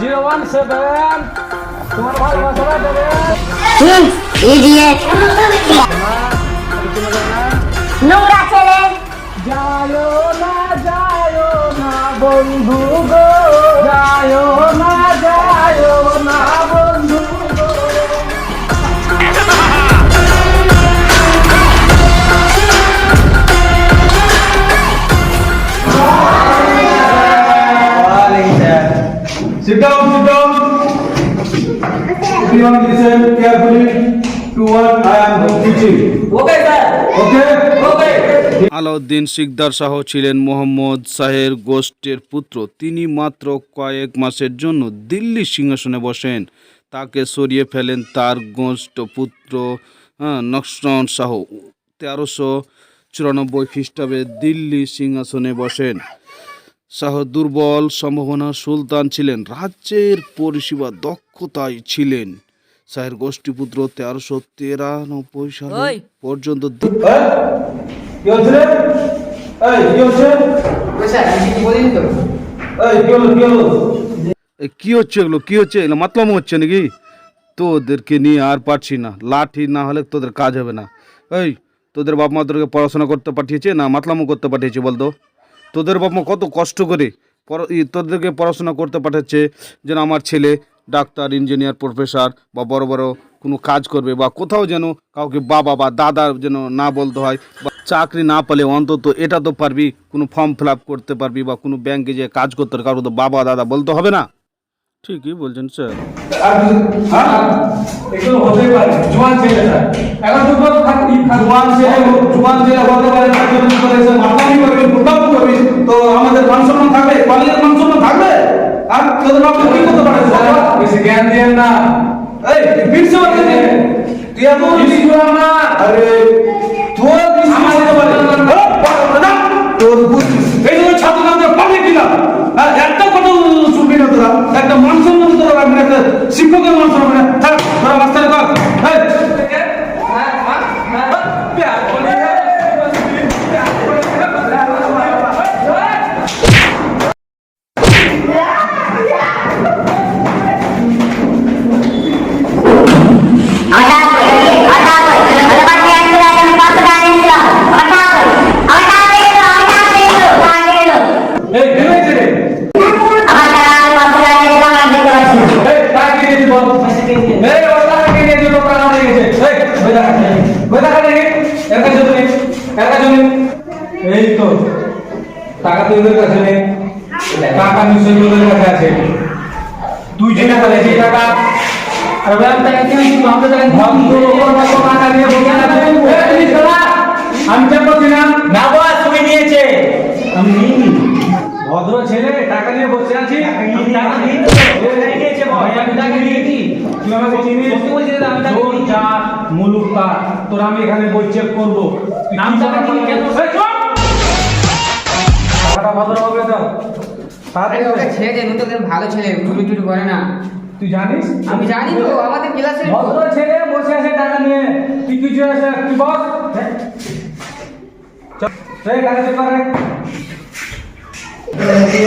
Zero one seven তোমার ভালোবাসা দেবে ইডিয়েট নোংরা ছেলে যায়ো না যায়ো না বন্ধু গো। Sit down, sit down. Everyone listen carefully to what I am teaching. Okay sir Okay? Okay Alauddin Sikdar Shah ছিলেন মোহাম্মদ শাহের গোষ্ঠের পুত্র তিনি মাত্র কয়েক মাসের জন্য দিল্লি সিংহাসনে বসেন তাকে সরিয়ে ফেলেন তার গোষ্ঠ পুত্র হ্যাঁ, নকশন শাহ তেরোশো চুরানব্বই খ্রিস্টাব্দে দিল্লি সিংহাসনে বসেন শাহ দুর্বল সম্ভাবনা সুলতান ছিলেন রাজ্যের পরিষেবা দক্ষতায় ছিলেন। শাহের গোষ্ঠীপুত্র তেরোশো তিরানব্বই সালে পর্যন্ত কি হচ্ছে? এগুলো? কি হচ্ছে? এগুলো মাতলাম হচ্ছে নাকি? তোদেরকে নিয়ে আর পারছি না। লাঠি না হলে তোদের কাজ হবে না। এই তোদের বাপ মা তোদেরকে পড়াশোনা করতে পাঠিয়েছে না মাতলামও করতে পাঠিয়েছে বলতো? তোদের মা কত কষ্ট করে তোদেরকে পড়াশোনা করতে পাঠাচ্ছে যেন আমার ছেলে ডাক্তার, ইঞ্জিনিয়ার, প্রফেসর বা বড় বড় কোনো কাজ করবে বা কোথাও যেন কাউকে বাবা বা দাদা যেন না বলতে হয় বা চাকরি না পেলে অন্তত এটা তো পারবি কোনো ফর্ম ফিল করতে পারবি বা কোনো ব্যাংকে যে কাজ করতে কারও তো বাবা, দাদা বলতে হবে না। ঠিকই বলছেন স্যার? এগুলো হতেই পারে। তো বল, থাক- জোয়ান ছেলে, জোয়ান হতে তো আমাদের মান থাকবে কলেজের মান সম্মান থাকবে আর কি জ্ঞান দিয়ে তুই এত না আরে শিক্ষকের মান সম্মান না থাক তোরা মাস্টারে এর কাছে এর কাছে নেই এই তো টাকা তুই এদের কাছে নেই। টাকা নিশ্চয়ই ওদের কাছে আছে। তুই যে টাকা দিয়েছিস এই টাকা আর ব্যাংক টাকা কি হয়েছিল আমাদের টাকা ভদ্র লোকের মতো টাকা দিয়ে বসে আছে এই তুমি শোনা আমি চেক করছি না না বাবা তুমি নিয়েছে আমি নিইনি ভদ্র ছেলে টাকা নিয়ে বসে আছি আমি টাকা দিই তো। টাকা নিয়েছে বাবা, আমি টাকা নিয়েছি। তুই আমাকে চিনিস সত্যি বলছি দাদা, আমি টাকা তোর নিয়েছি। যা মুলুক তার আমি এখানে বই চেক করব। তুই নাম কি? টাকা টাকা নিয়ে কেন? এই চুপ! টাকাটা ভদ্রভাবে দাও তাড়াতাড়ি আরে ওটা দাও। ছেড়ে দেন ও তো ভালো ছেলে টুরি করে না। তুই জানিস? আমি জানি তো আমাদের ভদ্র ছেলে বসে আছে টাকা নিয়ে। তুই কিছু আছে? তুই বস। হ্যাঁ?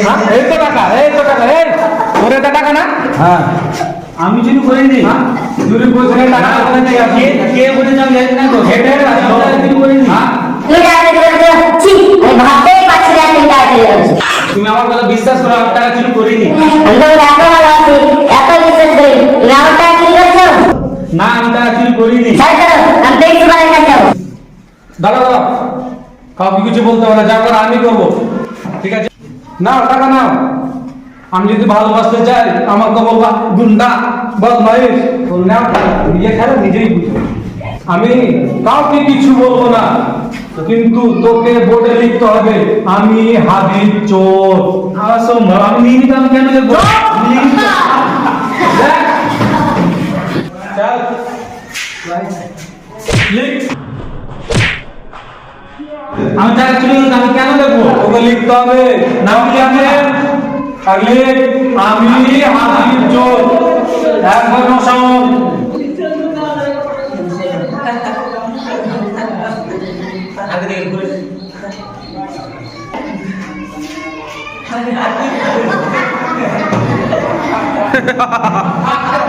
হ্যাঁ? এই তো টাকা এই তো টাকা এই। তোর টাকা না? হ্যাঁ। আমি করিনি টাকা কে না তো। হ্যাঁ তুমি আমার কথা বিশ্বাস করো আমি টাকা চুরি করিনি। না আমি টাকা চুরি করিনি। কাছে দাঁড়া দাঁড়া। কাউকে কিছু বলতে হবে না যা করে আমি করব। ঠিক আছে? নাও টাকা নাও। আমি যদি ভালোবাসতে চাই আমাকে বলবা গুন্ডা বদমাইশ। তো নিজে খেলে নিজেই বুঝো আমি কাউকে কিছু বলব না। কিন্তু তোকে বোর্ডে লিখতে হবে আমি হাবিব চোর। অসম্ভব আমি নিয়ে কেন আমি আমি কেন দেখব? ওকে লিখতে হবে। নাম কি আছে আর লিখ এখনও সব Ha ha ha Bringing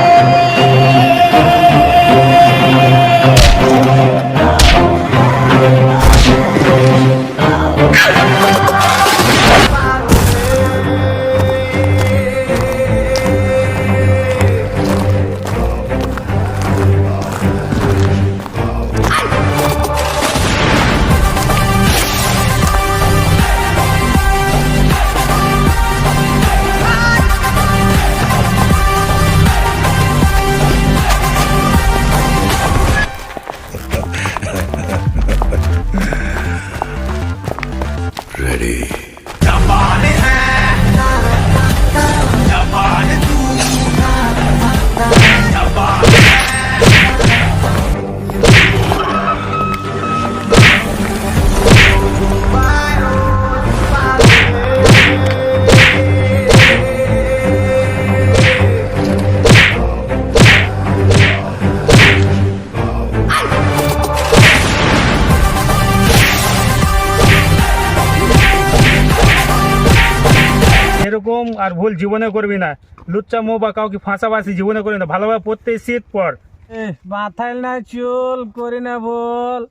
এরকম আর ভুল জীবনে করবি না। লুচ্চা মো বা কাউকে ফাঁসাবাসি জীবনে করবি না। ভালোভাবে পড়তে শীত পর মাথায় না চুল, করি না বল